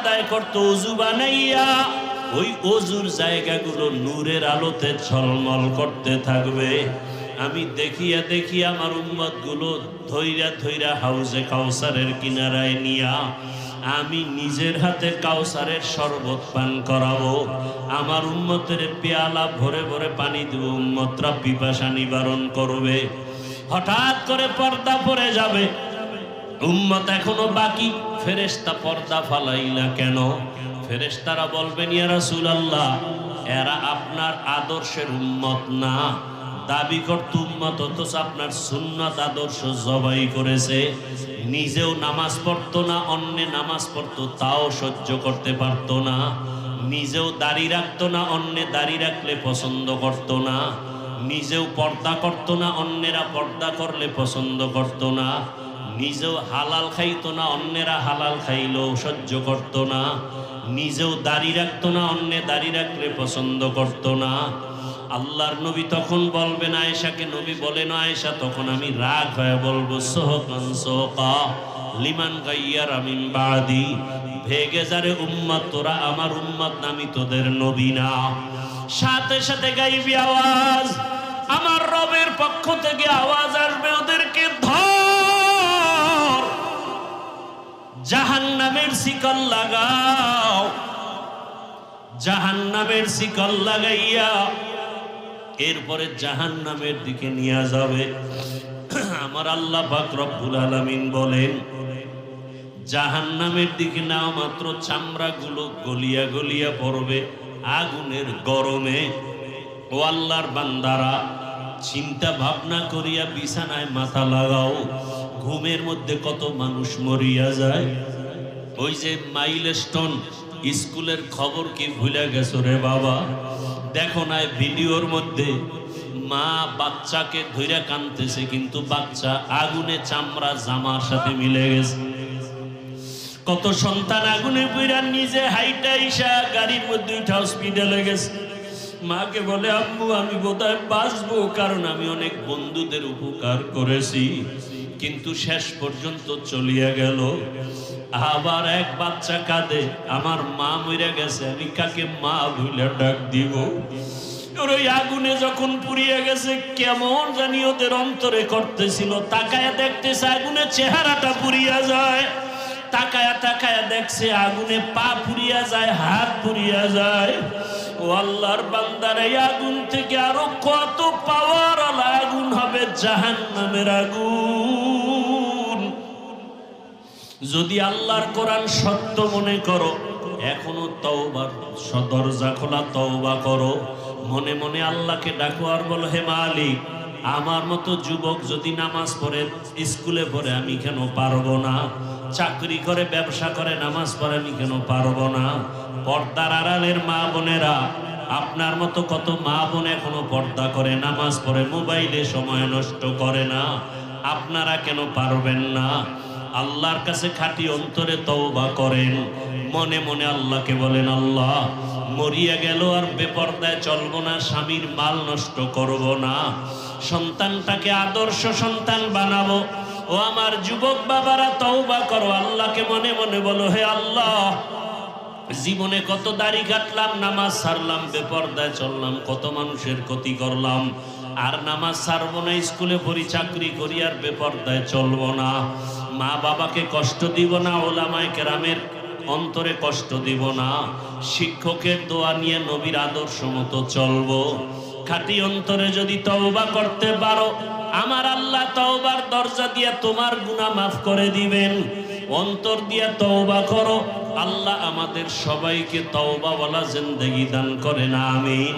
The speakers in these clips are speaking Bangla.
আদায় করত, উজু বানাইয়া ওই অজুর জায়গাগুলো নূরের আলোতে ঝলমল করতে থাকবে। আমি দেখিয়া দেখিয়া আমার উম্মতগুলো ধৈরা ধৈরা হাউজে কাউসারের কিনারায় নিয়া আমি নিজের হাতে কাউসারের শরবত পান করাবো। আমার উম্মতের পেয়ালা ভরে ভরে পানি দেব উম্মতরা পিপাসা নিবারণ করবে। হঠাৎ করে পর্দা পড়ে যাবে। উম্মত এখনও বাকি। ফেরেশতা পর্দা ফালাইলা কেন? ফেরেশতারা বলবেন, ইয়া রাসূলুল্লাহ, এরা আপনার আদর্শের উম্মত না। দাবি করত উম্মত, অথচ আপনার সুন্নাত আদর্শ জবাই করেছে। নিজেও নামাজ পড়তো না, অন্যে নামাজ পড়তো, তাও সহ্য করতে পারতো না। নিজেও দাড়ি রাখতো না, অন্যে দাড়ি রাখলে পছন্দ করতো না। নিজেও পর্দা করতো না, অন্যেরা পর্দা করলে পছন্দ করতো না। নিজেও হালাল খাইতো না, অন্যেরা হালাল খাইলেও সহ্য করতো না। নিজেও দাড়ি রাখতো না, অন্যে দাড়ি রাখলে পছন্দ করতো না। আল্লাহর নবী তখন বলবেন আয়েশাকে নবী বলেন আয়েশা তখন আমি রাগ হয়ে বলব, সোহকান সোহকা, লিমান গাইয়ার আমিন বাদি। ভেগে যারে উম্মত, তোরা আমার উম্মত নামি তোদের নবী না। সাথে সাথে গাইবি আওয়াজ, আমার রবের পক্ষ থেকে আওয়াজ আসবে, ওদেরকে ধর জাহান নামের শিকল লাগাও। জাহান নামের শিকল লাগাইয়া এরপরে জাহান নামের দিকে নিয়ে যাবে। আমার আল্লাহ রব্বুল আলামিন বলেন জাহান নামের দিকে না মাত্র চামড়াগুলো গলিয়া গলিয়া পড়বে আগুনের গরমে। ও আল্লাহর বান্দারা, চিন্তা ভাবনা করিয়া বিছানায় মাথা লাগাও। ঘুমের মধ্যে কত মানুষ মরিয়া যায়? ওই যে মাইলস্টোন, স্কুলের খবর কি ভুলে গেছো রে বাবা? দেখো না ভিডিওর মধ্যে মা বাচ্চাকে ধইরা কানতেছে, কিন্তু বাচ্চা আগুনে চামড়া জামার সাথে মিলে গেছে। কত সন্তান আগুনে পুইরা নিজে হাইটা ইসা গাড়ির মধ্যে উঠা হসপিটালে গেছে। মাকে বলে, আম্মু, আমি বোধহয় বাঁচবো, কারণ আমি অনেক বন্ধুদের উপকার করেছি। কিন্তু শেষ পর্যন্ত চলিয়া গেল। আবার এক বাচ্চা কাঁদে, আমার মা মরে গেছে, আমি কাকে মা ভুলে ডাক দিব? আগুনে যখন পুড়িয়ে গেছে, কেমন জানি ওদের অন্তরে করতেছিল। তাকায় দেখতেছে আগুনে চেহারাটা পুড়িয়া যায়। তাকায়া তাকায়া দেখছে আগুনে পা পুড়িয়া যায়, হাত পুড়িয়া যায়। ও আল্লাহর বান্দার এই আগুন থেকে আরও কত পাওয়ার আগুন হবে জাহান নামের আগুন। যদি আল্লাহর কোরআন সত্য মনে করো, এখনও তওবার দরজা খোলা তওবা করো, মনে মনে আল্লাহকে ডাকো আর বলো, হে মালিক, আমার মতো যুবক যদি নামাজ পড়ে, স্কুলে পড়ে, আমি কেন পারব না? চাকরি করে, ব্যবসা করে, নামাজ পড়ে, আমি কেন পারব না? পর্দার আড়ালের মা বোনেরা, আপনার মতো কত মা বোন এখনও পর্দা করে, নামাজ পড়ে, মোবাইলে সময় নষ্ট করে না। আপনারা কেন পারবেন না? আল্লাহর কাছে খাঁটি অন্তরে তওবা করেন। মনে মনে আল্লাহকে বলেন, আল্লাহ, মরিয়া গেল আর বেপর্দায় চলবো না, স্বামীর মাল নষ্ট করব না। সন্তানটাকে আদর্শ সন্তান বানাবো। ও আমার যুবক বাবারা, তওবা করো। আল্লাহকে মনে মনে বলো, হে আল্লাহ, জীবনে কত দাড়ি কাটলাম, নামাজ সারলাম, বেপর্দায় চললাম, কত মানুষের ক্ষতি করলাম। আর নামাজ সারবো না, স্কুলে পড়ি, চাকরি করি, আর বেপর্দায় চলবো না। মা বাবাকে কষ্ট দিব না ওলামায় কেরামের অন্তরে কষ্ট দিব না শিক্ষকের দোয়া নিয়ে নবীর আদর্শ মতো চলবো খাঁটি অন্তরে যদি তওবা করতে পারো আমার আল্লাহ তওবার দরজা দিয়ে তোমার গুনাহ মাফ করে দিবেন অন্তর দিয়ে তওবা করো আল্লাহ আমাদের সবাইকে তওবা বলা জিন্দেগি দান করেন আমিন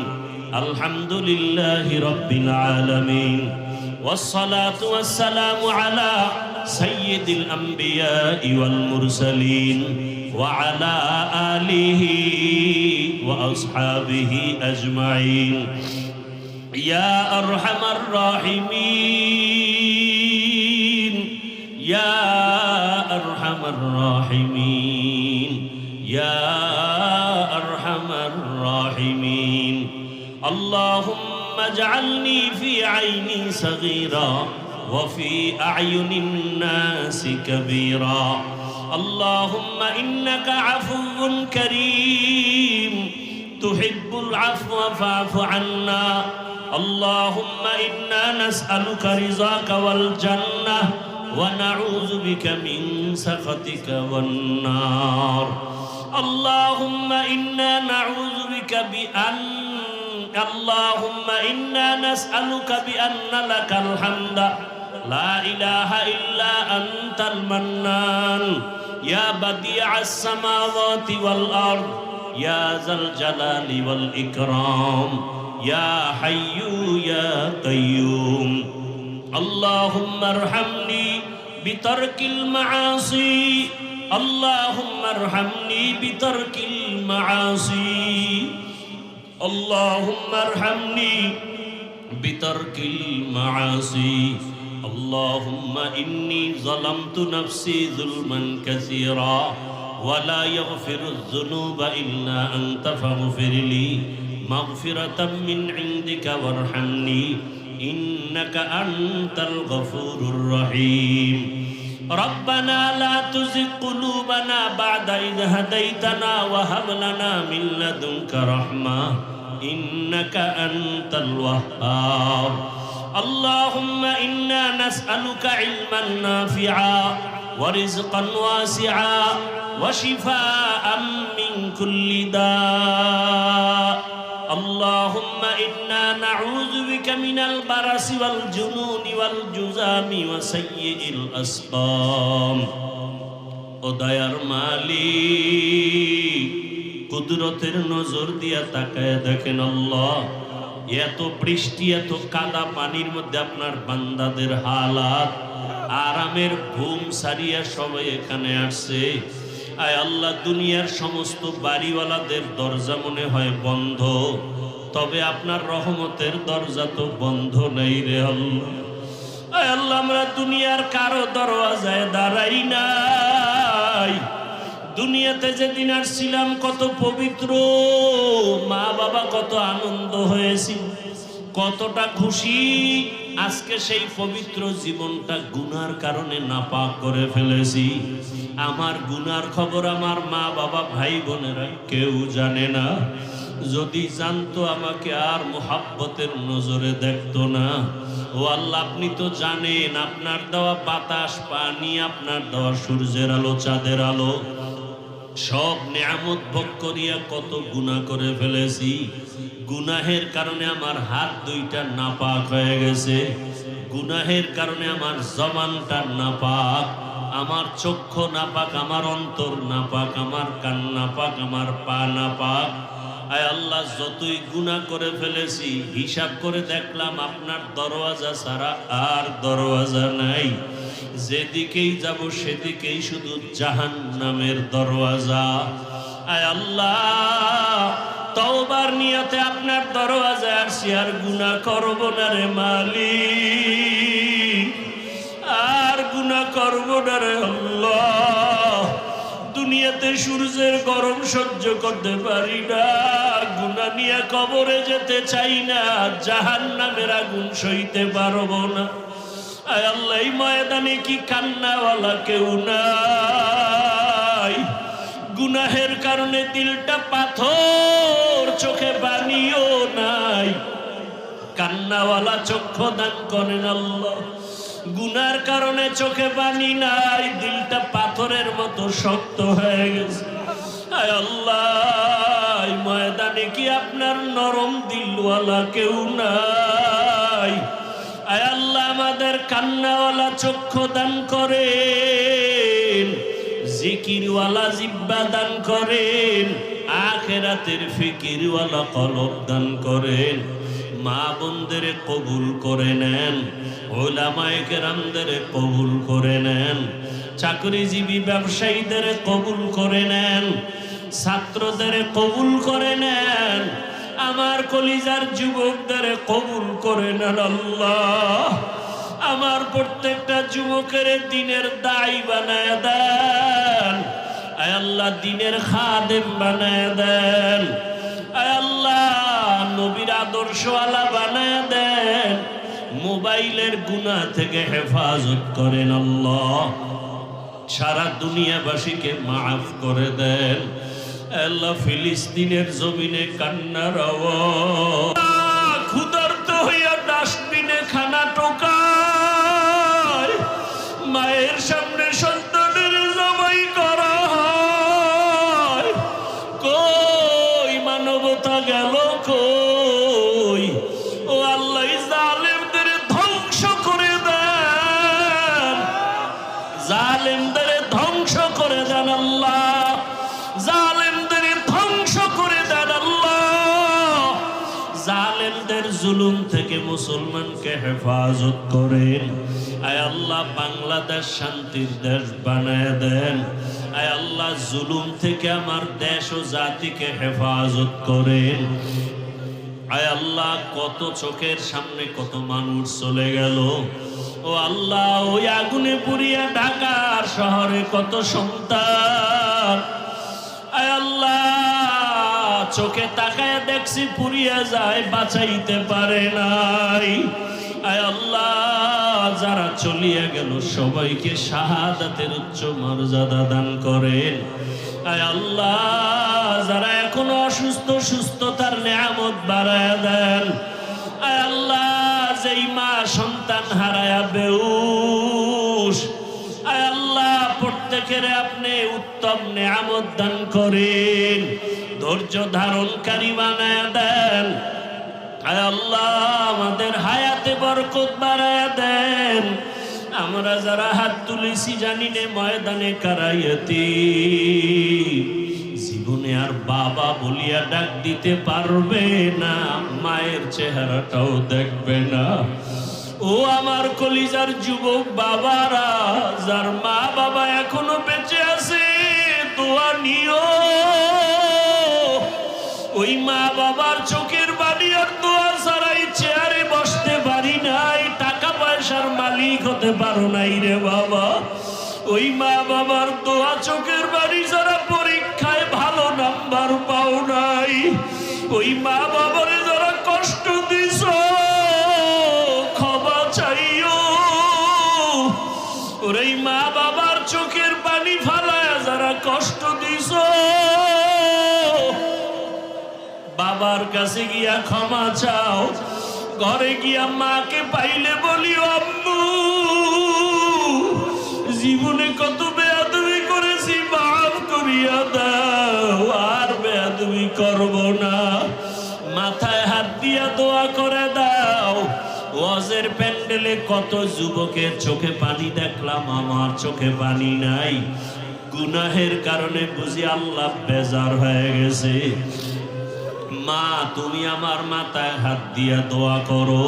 আলহামদুলিল্লাহ রব্বিল আলামিন والصلاة والسلام على سيد الأنبياء والمرسلين وعلى آله وأصحابه أجمعين. يا أرحم الراحمين. يا أرحم الراحمين. يا أرحم الراحمين. اللهم اجعلني في عيني صغيرا. وفي أعين الناس كبيرا. اللهم إنك عفو كريم. تحب العفو فاعف عنا. اللهم إنا نسألك رضاك والجنة ونعوذ بك من سخطك والنار. اللهم إنا نعوذ بك بأن اللهم إنا نسألك بأن لك الحمد. لا إله إلا أنت المنان. يا بديع السماوات والأرض يا ذا الجلال والإكرام يا حي يا قيوم. اللهم ارحمني بترك المعاصي. اللهم ارحمني بترك المعاصي. اللهم ارحمني بترك المعاصي. اللهم إني ظلمت نفسي ظلما كثيرا ولا يغفر الذنوب إلا أنت فاغفر لي مغفرة من عندك وارحمني إنك أنت الغفور الرحيم ربنا لا تزغ قلوبنا بعد إذ هديتنا وهب لنا من لدنك رحمة إنك أنت الوهاب اللهم إنا نسألك علما نافعا ورزقا واسعا وشفاء من كل داء اللهم إنا نعوذ بك من البرس والجنون والجزام وسيء الأسقام ودير مالي قدرتر نظر دیا تاکہ دیکھن اللہ এত বৃষ্টি, এত কাদা, পানির মধ্যে আপনার বান্দাদের হালাত। আরামের ঘুম সারিয়া সবাই এখানে আসছে। আয় আল্লাহ, দুনিয়ার সমস্ত বাড়িওয়ালাদের দরজা মনে হয় বন্ধ। তবে আপনার রহমতের দরজা তো বন্ধ নেই রে আল্লাহ। আয় আল্লাহ, আমরা দুনিয়ার কারও দরওয়াজায় দাঁড়াই নাই। দুনিয়াতে যেদিন আসছিলাম, কত পবিত্র মা বাবা কত আনন্দ হয়েছি কতটা খুশি। আজকে সেই পবিত্র জীবনটা গুনার কারণে নাপাক করে ফেলেছি। আমার গুনার খবর আমার মা বাবা ভাই বোনেরা কেউ জানে না। যদি জানতো আমাকে আর মোহাব্বতের নজরে দেখতো না। ও আল্লাহ, আপনি তো জানেন, আপনার দেওয়া বাতাস, পানি, আপনার দেওয়া সূর্যের আলো, চাঁদের আলো। সব নিয়ামত ভোগ করিয়া কত গুনাহ করে ফেলেছি। গুনাহের কারণে আমার হাত দুইটা নাপাক হয়ে গেছে। গুনাহের কারণে আমার জবানটা নাপাক, আমার চক্ষু নাপাক, আমার অন্তর নাপাক, আমার কান নাপাক, আমার পা নাপাক। আয় আল্লাহ, যতই গুনাহ করে ফেলেছি, হিসাব করে দেখলাম আপনার দরওয়াজা ছাড়া আর দরওয়াজা নাই। যেদিকেই যাব সেদিকেই শুধু জাহান নামের দরওয়াজা। আয় আল্লাহ, তওবার নিয়তে আপনার দরওয়াজা আসছি আর গুনাহ করব না রে মালিক। আর গুনাহ করব না রে আল্লাহ। দুনিয়াতে সূর্যের গরম সহ্য করতে পারি না গুনা নিয়ে কবরে যেতে চাই না জাহান নামের আগুন সইতে পারব না। আয় আল্লাহ ময়দানে কি কান্নাওয়ালা কেউ নাই? গুনাহের কারণে দিলটা পাথর চোখে বানিও নাই। কান্নাওয়ালা চক্ষু দান করেন আল্লাহ। গুনার কারণে চোখে পানি নাই দিলটা পাথরের মতো শক্ত হয়ে গেছে। আয় আল্লাহ ময়দানে কি আপনার নরম দিলওয়ালা কেউ নাই? আল্লাহ আমাদের কান্নাওয়ালা চক্ষু দান করেন, জিকিরওয়ালা জিব্বা দান করেন, আখেরাতের ফিকিরওয়ালা কলব দান করেন। মা বোনদের কবুল করে নেন, ওলামায়ে কেরামদের কবুল করে নেন, চাকরিজীবী ব্যবসায়ীদের কবুল করে নেন, ছাত্রদের কবুল করে নেন আমার কলিজার যুবকদের কবুল করে নেন আল্লাহ। আমার প্রত্যেকটা যুবকের দিনের দায় বানায় দেন। আল্লাহ, দিনের খাদেম বানায় দেন। আল্লাহ, নবীর আদর্শওয়ালা বানায় দেন। মোবাইলের গুনাহ থেকে হেফাজত করেন আল্লাহ। সারা দুনিয়াবাসীকে মাফ করে দেন। আল্লাহ ফিলিস্তিনের জমিনে কান্নার আওয়াজ। জালেমদের জুলুম থেকে মুসলমানকে হেফাজত করেন। আয় আল্লাহ, বাংলাদেশ শান্তির দেশ বানায় দেন। আয় আল্লাহ, জুলুম থেকে আমার দেশ ও জাতিকে হেফাজত করেন। আয় আল্লাহ, কত চোখের সামনে কত মানুষ চলে গেল। ও আল্লাহ, ওই আগুনে পুড়িয়া ঢাকার শহরে কত সন্তান। আয় আল্লাহ চোখে তাকায় দেখছি পুড়িয়া যায়, বাঁচাইতে পারে নাই। আয় আল্লাহ, যারা চলিয়া গেল, সবাইকে শাহাদাতের উচ্চ মর্যাদা দান করেন আয় আল্লাহ, যারা এখনও অসুস্থ, সুস্থতার নিয়ামত বাড়ায় দেন। আয় আল্লাহ, যেই মা সন্তান হারায়া বেউস। আয় আল্লাহ, প্রত্যেকের আপনি উত্তম নিয়ামত দান করেন। ধৈর্য ধারণকারী বানায় দেন। আল্লাহ আমাদের হায়াতে বরকত বাড়ায় দেন। আমরা যারা হাত তুলেছি জানি নে ময়দানে কারাইয়াতি। জীবনে আর বাবা বলিয়া ডাক দিতে পারবে না, মায়ের চেহারাটাও দেখবে না। ও আমার কলিজার যুবক বাবারা, যার মা বাবা এখনও বেঁচে আছে, দোয়া নিও। ওই মা বাবার চোখের বাড়ি আর দোয়া ছাড়াই চেয়ারে বসতে পারি নাই। টাকা পয়সার মালিক হতে পারো নাই রে বাবা। ওই মা বাবার দোয়া চোখের বাড়ি যারা পরীক্ষায় ভালো নাম্বার পাও নাই। ওই মা বাবারে বাবার কাছে গিয়া ক্ষমা চাও, ঘরে গিয়া মাকে পাইলে বলি আম্মু, জীবনে কত বেয়াদবি করেছি, মাফ করিয়া দাও, আর বেয়াদবি করব না। মাথায় হাত দিয়া দোয়া করে দাও, ওয়াজের প্যান্ডেলে কত যুবকের চোখে পানি দেখলাম, আমার চোখে পানি নাই। গুনাহের কারণে বুঝি আল্লাহ বেজার হয়ে গেছে। মা, তুমি আমার মাথায় হাত দিয়া দোয়া করো।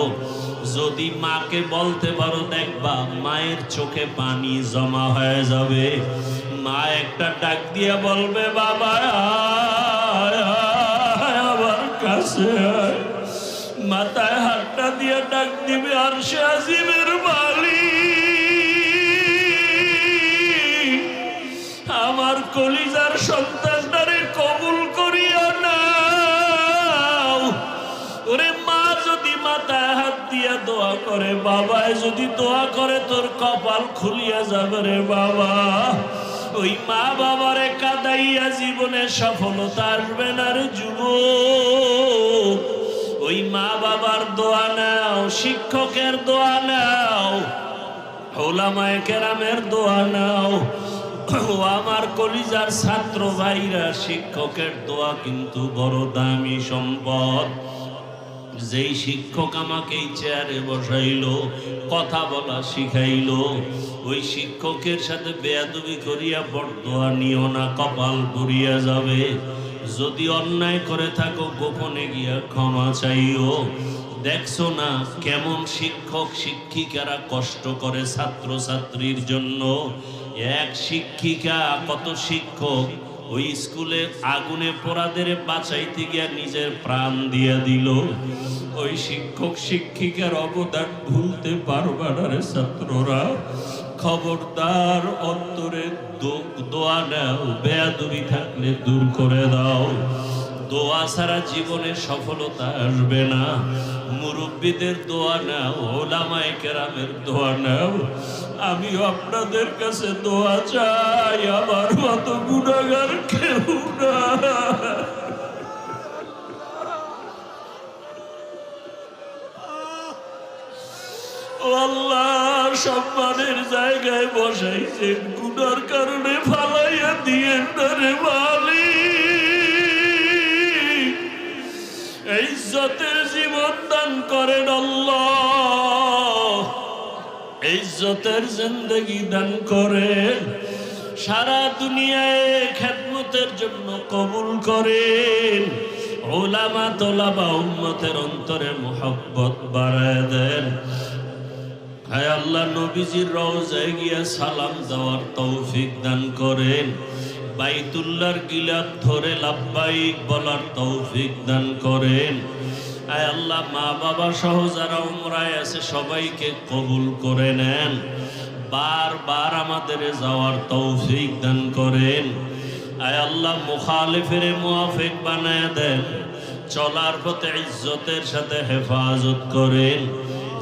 যদি মাকে বলতে পারো, দেখবা মায়ের চোখে পানি জমা হয়ে যাবে। মা একটা ডাক দিয়া বলবে, বাবা, আমার কাছে মাথায় হাতটা দিয়ে ডাক দিবে, আর সে আজিমের মালিক। করে বাবায় যদি দোয়া করে, তোর কপাল খুলিয়া যাবে রে বাবা। ওই মা বাবারে কাদাইয়া জীবনে সফলতা আসবে না রে যুবক। ওই মা বাবার দোয়া নাও, শিক্ষকের দোয়া নাও, ওলামায়ে কেরামের দোয়া নাও। ও আমার কলিজার ছাত্র ভাইরা, শিক্ষকের দোয়া কিন্তু বড় দামি সম্পদ। যেই শিক্ষক আমাকে এই চেয়ারে বসাইলো, কথা বলা শিখাইলো, ওই শিক্ষকের সাথে বেয়াদুবি করিয়া বরদোয়া নিও না, কপাল পুড়িয়া যাবে। যদি অন্যায় করে থাকো, গোপনে গিয়া ক্ষমা চাইও। দেখছ না কেমন শিক্ষক শিক্ষিকারা কষ্ট করে ছাত্র ছাত্রীর জন্য? এক শিক্ষিকা কত শিক্ষক ওই স্কুলে আগুনে পোড়াদের বাঁচাইতে গিয়া নিজের প্রাণ দিয়া দিল। ওই শিক্ষক শিক্ষিকার অবদান ভুলতে পারবা না রে ছাত্ররা। খবরদার অন্তরে দোয়া নাও, বেয়াদবি থাকলে দূর করে দাও। দোয়া ছাড়া জীবনে সফলতা আসবে না। মুরব্বীদের দোয়া নাও ওলামাই কেরামের দোয়া নাও। আমি আপনাদের কাছে দোয়া চাই, আমার মত গুণাগার কেউ না। আল্লাহ, সম্মানের জায়গায় বসাইছে গুনার কারণে ফালাইয়া দিয়ে তারে মালি এই দান করেন আল্লাহ। ইজ্জতের জিন্দগি দান করেন। সারা দুনিয়ায় খেদমতের জন্য কবুল করেন। ওলামা তোলাবা উম্মতের অন্তরে মোহব্বত বাড়ায় দেন। হায় আল্লাহ, নবীজির রওজায় গিয়া সালাম দেওয়ার তৌফিক দান করেন। বাইতুল্লাহর গিলাপ ধরে লাভবাইক বলার তৌফিক দান করেন। আয় আল্লাহ মা বাবা সহ যারা উমরায় আছে, সবাইকে কবুল করে নেন। বারবার আমাদের যাওয়ার তৌফিক দান করেন। আয় আল্লাহ, মুখালিফের মুআফিক বানায় দেন। চলার পথে ইজ্জতের সাথে হেফাজত করেন।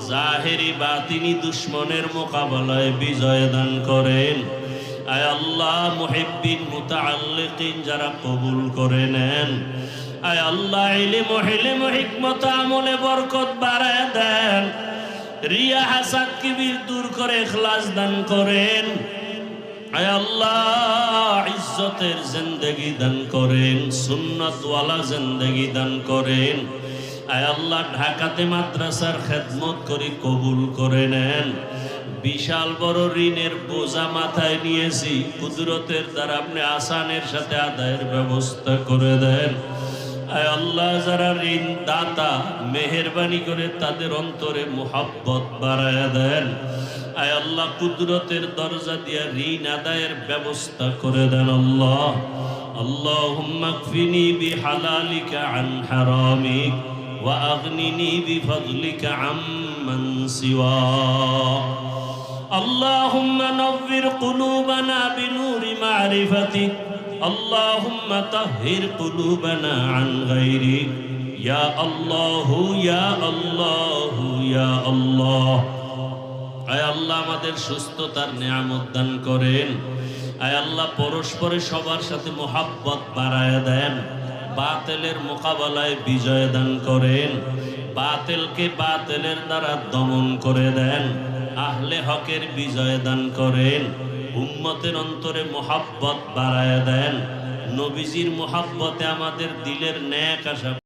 জাহেরি বা তিনি দুশ্মনের মোকাবেলায় বিজয় দান করেন। আয় আল্লাহ, মুহিব্বিন, মুতাআল্লিকিন যারা কবুল করে নেন। আয় আল্লাহ আমলে দেন। রিয়া হাসাদ দূর করে দান করেন। আল্লাহ ইজ্জতের জিন্দগি দান করেন, সুন্নতওয়ালা জিন্দগি দান করেন। আয় আল্লাহ ঢাকাতে মাদ্রাসার খেদমত করে কবুল করে নেন। বিশাল বড় ঋণের বোঝা মাথায় নিয়েছি, কুদরতের দ্বারা আপনি আসানের সাথে আদায়ের ব্যবস্থা করে দেন। আল্লাহ যারা ঋণ দাতা মেহরবানি করে তাদের অন্তরে মোহাব্বত বাড়ায় দেন আয় আল্লাহ কুদরতের দরজা দিয়া ঋণ আদায়ের ব্যবস্থা করে দেন আল্লাহ اللهم اكفني بحلالك عن حرامك واغنني بفضلك عمن سواك اللهم نور قلوبنا بنور معرفتك اللهم طهر قلوبنا عن غيرك يا الله يا الله يا الله আয় আল্লাহ আমাদের সুস্থতার নিয়ামত দান করেন আয় আল্লাহ পরস্পরে সবার সাথে মোহাব্বত বাড়ায় দেন বাতেলের মোকাবেলায় বিজয় দান করেন বাতেলকে বাতেলের দ্বারা দমন করে দেন আহলে হকের বিজয় দান করেন উম্মতের অন্তরে মোহাব্বত বাড়ায় দেন। নবীজির মোহাব্বতে আমাদের দিলের ন্যাক আশা